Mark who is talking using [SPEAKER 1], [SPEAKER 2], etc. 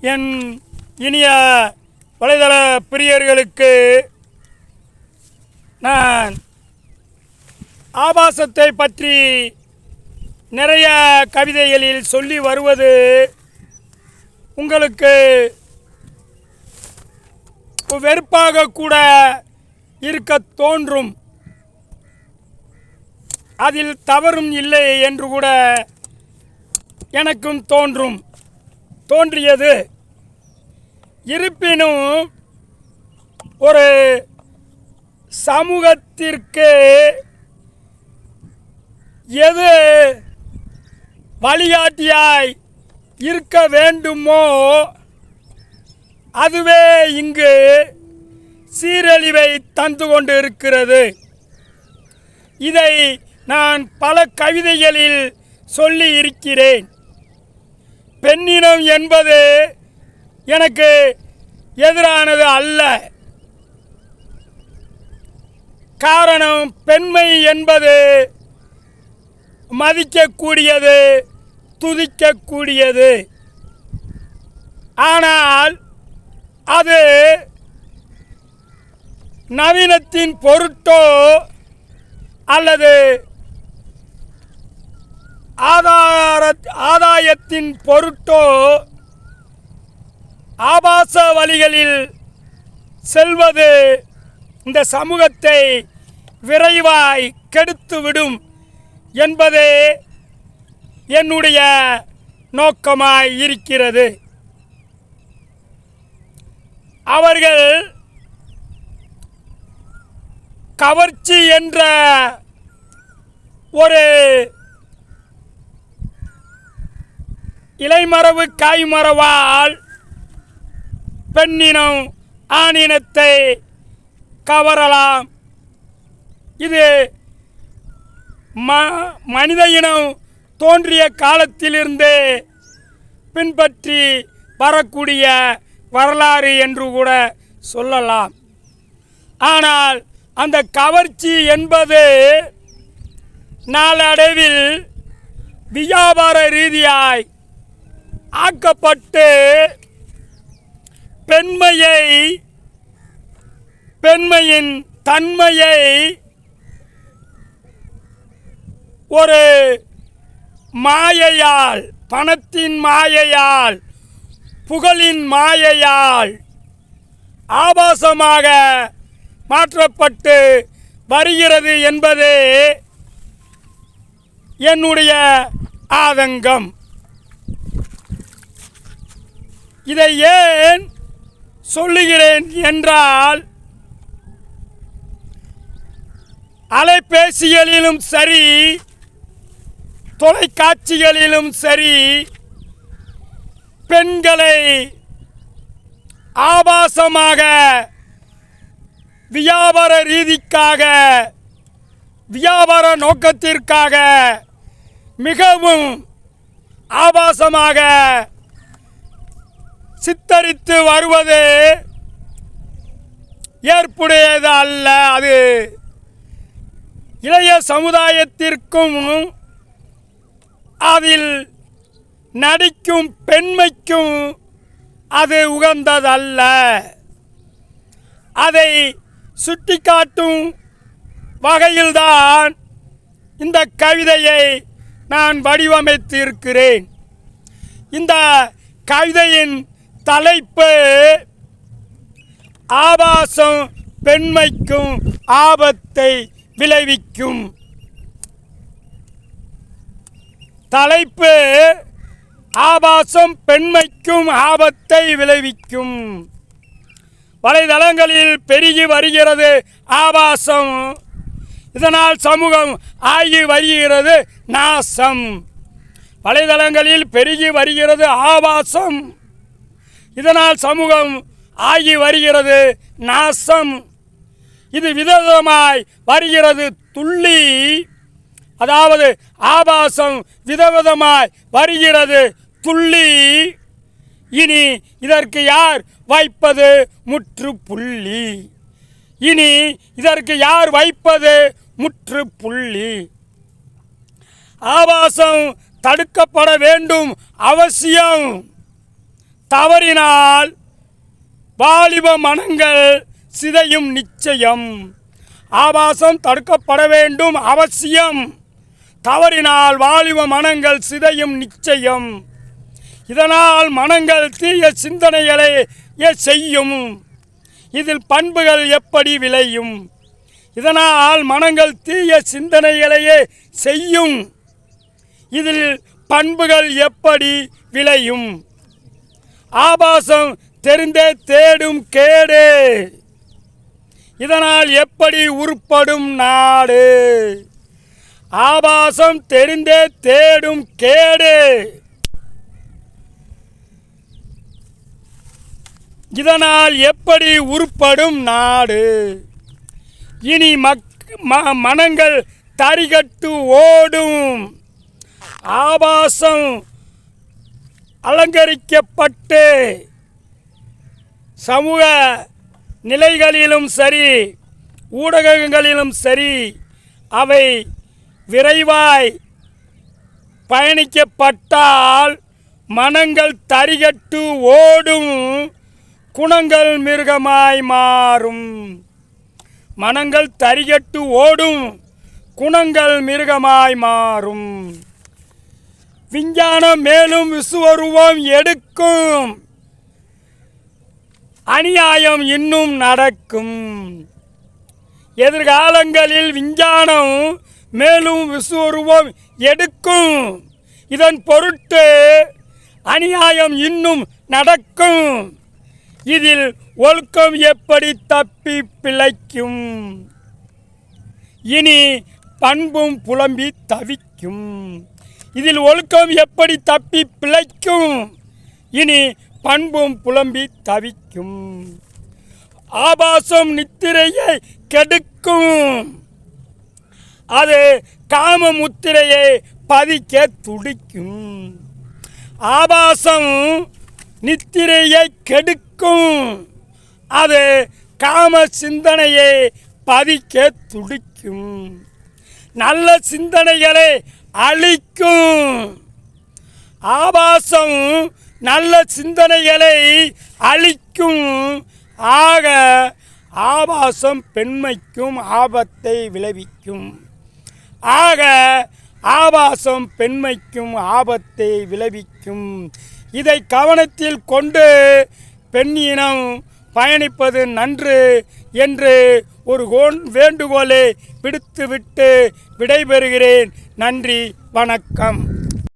[SPEAKER 1] என் இனிய வலைதள பிரியர்களுக்கு நான் ஆபாசத்தை பற்றி நிறைய கவிதைகளில் சொல்லி வருவது உங்களுக்கு வெறுப்பாக கூட இருக்க தோன்றும். அதில் தவறும் இல்லை என்று கூட எனக்கும் தோன்றும். தோன்றியது. இருப்பினும் ஒரு சமூகத்திற்கு எது வழிகாட்டியாய் இருக்க வேண்டுமோ அதுவே இங்கு சீரழிவை தந்து கொண்டு இருக்கிறது இதை நான் பல கவிதைகளில் சொல்லி இருக்கிறேன். பெண்ணினம் என்பது எனக்கு எதிரானது அல்ல. காரணம் பெண்மை என்பது மதிக்கக்கூடியது துதிக்கக்கூடியது. ஆனால் அது நவீனத்தின் பொருட்டோ அல்லது ஆதார ஆதாயத்தின் பொருட்டோ ஆபாச வழிகளில் செல்வது இந்த சமூகத்தை விரைவாய் கெடுத்துவிடும் என்பது என்னுடைய நோக்கமாய் இருக்கிறது. அவர்கள் கவர்ச்சி என்ற ஒரு இலைமரபு காய்மரவால் பெண்ணினம் ஆணினத்தை கவரலாம். இது ம மனித இனம் தோன்றிய காலத்திலிருந்து பின்பற்றி வரக்கூடிய வரலாறு என்று கூட சொல்லலாம். ஆனால் அந்த கவர்ச்சி என்பது நாளடைவில் வியாபார ரீதியாய் ஆக்கப்பட்டு பெண்மையை பெண்மையின் தன்மையை ஒரு மாயையால் பணத்தின் மாயையால் புகழின் மாயையால் ஆபாசமாக மாற்றப்பட்டு வருகிறது என்பதே என்னுடைய ஆதங்கம். இதை ஏன் சொல்லுகிறேன் என்றால் அலைபேசிகளிலும் சரி தொலைக்காட்சிகளிலும் சரி பெண்களை ஆபாசமாக வியாபார ரீதிக்காக வியாபார நோக்கத்திற்காக மிகவும் ஆபாசமாக சித்தரித்து வருவது ஏற்புடையது அல்ல. அது இளைய சமுதாயத்திற்கும் அதில் நடிக்கும் பெண்மைக்கும் அது உகந்ததல்ல. அதை சுட்டிக்காட்டும் வகையில்தான் இந்த கவிதையை நான் வடிவமைத்திருக்கிறேன். இந்த கவிதையின் தலைப்பு ஆபாசம் பெண்மைக்கும் ஆபத்தை விளைவிக்கும். தலைப்பு ஆபாசம் பெண்மைக்கும் ஆபத்தை விளைவிக்கும். வலைதளங்களில் பெருகி வருகிறது ஆபாசம். இதனால் சமூகம் ஆகி வருகிறது நாசம். வலைதளங்களில் பெருகி வருகிறது ஆபாசம். இதனால் சமூகம் ஆகி வருகிறது நாசம். இது விதவிதமாய் வருகிறது துள்ளி. அதாவது ஆபாசம் விதவிதமாய் வருகிறது துள்ளி. இனி இதற்கு யார் வைப்பது முற்றுப்புள்ளி? இனி இதற்கு யார் வைப்பது முற்றுப்புள்ளி? ஆபாசம் தடுக்கப்பட வேண்டும் அவசியம். தவறினால் வாலிப மனங்கள் சிதையும் நிச்சயம். ஆபாசம் தடுக்கப்பட வேண்டும் அவசியம். தவறினால் வாலிப மனங்கள் சிதையும் நிச்சயம். இதனால் மனங்கள் தீய சிந்தனைகளை செய்யும். இதில் பண்புகள் எப்படி விளையும்? இதனால் மனங்கள் தீய சிந்தனைகளையே செய்யும். இதில் பண்புகள் எப்படி விளையும்? ஆபாசம் தெரிந்தே தேடும் கேடு. இதனால் எப்படி உருப்படும் நாடு? ஆபாசம் தெரிந்தே தேடும் கேடு. இதனால் எப்படி உருப்படும் நாடு? இனி மக் ம- மனங்கள் தரிகட்டு ஓடும். ஆபாசம் அலங்கரிக்கப்பட்டு சமூக நிலைகளிலும் சரி ஊடகங்களிலும் சரி அவை விரைவாய் பயணிக்கப்பட்டால் மனங்கள் தரிகட்டு ஓடும் குணங்கள் மிருகமாய் மாறும். மனங்கள் தரிகட்டு ஓடும் குணங்கள் மிருகமாய் மாறும். விஞ்ஞானம் மேலும் விசுவருவம் எடுக்கும். அநியாயம் இன்னும் நடக்கும். எதிர்காலங்களில் விஞ்ஞானம் மேலும் விசுவருவம் எடுக்கும். இதன் பொருட்டு அநியாயம் இன்னும் நடக்கும். இதில் ஒழுக்கம் எப்படி தப்பி பிழைக்கும்? இனி பண்பும் புலம்பி தவிக்கும். இதில் ஒழுக்கம் எப்படி தப்பி பிழைக்கும்? இனி பண்பும் புலம்பி தவிக்கும். ஆபாசம் நித்திரையை கெடுக்கும். அது காம முத்திரையை பதிக்க துடிக்கும். ஆபாசம் நித்திரையை கெடுக்கும். அது காம சிந்தனையை பதிக்க துடிக்கும். நல்ல சிந்தனைகளை அழிக்கும். ஆபாசம் நல்ல சிந்தனைகளை அழிக்கும். ஆக ஆபாசம் பெண்மைக்கும் ஆபத்தை விளைவிக்கும். ஆக ஆபாசம் பெண்மைக்கும் ஆபத்தை விளைவிக்கும். இதை கவனத்தில் கொண்டு பெண் இனம் பயணிப்பது நன்று என்று ஒரு கோன் வேண்டுகோளை விடுத்துவிட்டு விடைபெறுகிறேன். நன்றி வணக்கம்.